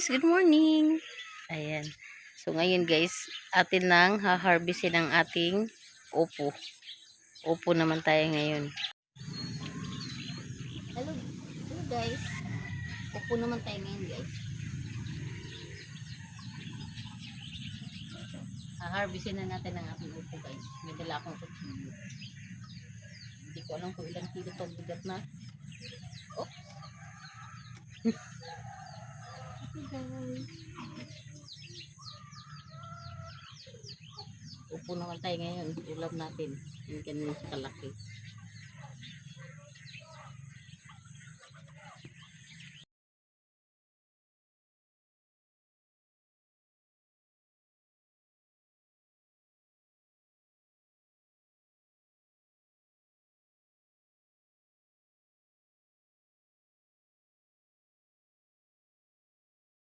guys, good morning. Ayan. So ngayon guys, atin nang ha-harvestin ang ating opo. Opo naman tayo ngayon. Hello, hello guys. Opo naman tayo ngayon guys. Ha-harvestin na natin ang ating opo guys. May dala akong kutsilyo. Hindi ko alam kung ilang kilo to bigat na. Oh. Upo naman tayo ngayon. Ulam natin. Yung ganun sa kalaki.